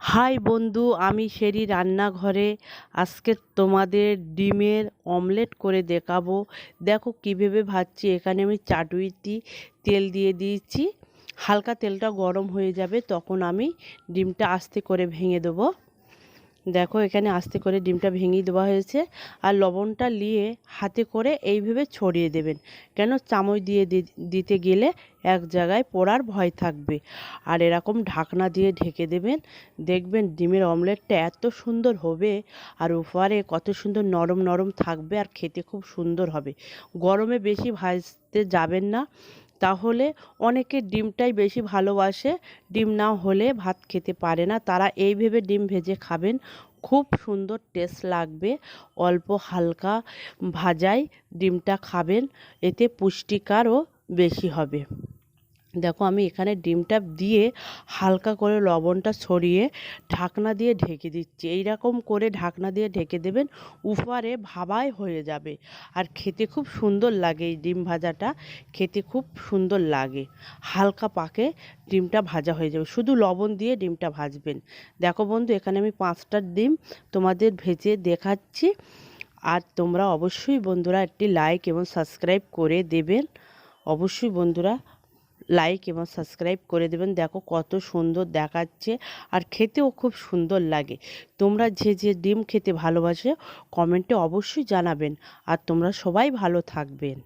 High বন্ধু, আমি সেরি রান্নাঘরে। আজকে তোমাদের ডিমের অমলেট করে দেখাবো। দেখো কীভাবে ভাজছি। এখানে আমি চাটুইটি তেল দিয়ে দিয়েছি। হালকা তেলটা গরম হয়ে যাবে, তখন আমি ডিমটা আস্তে করে ভেঙে দেবো। দেখো এখানে আস্তে করে ডিমটা ভেঙে দেওয়া হয়েছে আর লবণটা নিয়ে হাতে করে এইভাবে ছড়িয়ে দেবেন। কেন? চামচ দিয়ে দিতে গেলে এক জায়গায় পোড়ার ভয় থাকবে। আর এরকম ঢাকনা দিয়ে ঢেকে দেবেন। দেখবেন ডিমের অমলেটটা এত সুন্দর হবে আর উপরে কত সুন্দর নরম নরম থাকবে আর খেতে খুব সুন্দর হবে। গরমে বেশি ভাজতে যাবেন না। তাহলে অনেকে ডিমটাই বেশি ভালোবাসে, ডিম না হলে ভাত খেতে পারে না। তারা এই ভেবে ডিম ভেজে খাবেন। খুব সুন্দর টেস্ট লাগবে। অল্প হালকা ভাজাই ডিমটা খাবেন। এতে পুষ্টিকারও বেশি হবে। দেখো আমি এখানে ডিমটা দিয়ে হালকা করে লবণটা ছড়িয়ে ঢাকনা দিয়ে ঢেকে দিচ্ছি। এই রকম করে ঢাকনা দিয়ে ঢেকে দেবেন উপরে ভাবাই হয়ে যাবে। আর খেতে খুব সুন্দর লাগে এই ডিম ভাজাটা, খেতে খুব সুন্দর লাগে। হালকা পাকে ডিমটা ভাজা হয়ে যাবে। শুধু লবণ দিয়ে ডিমটা ভাজবেন। দেখো বন্ধু, এখানে আমি পাঁচটা ডিম তোমাদের ভেজে দেখাচ্ছি। আর তোমরা অবশ্যই বন্ধুরা একটি লাইক এবং সাবস্ক্রাইব করে দেবেন। অবশ্যই বন্ধুরা লাইক এবং সাবস্ক্রাইব করে দেবেন। দেখো কত সুন্দর দেখাচ্ছে আর খেতেও খুব সুন্দর লাগে। তোমরা যে যে ডিম খেতে ভালোবাসে, কমেন্টে অবশ্যই জানাবেন। আর তোমরা সবাই ভালো থাকবেন।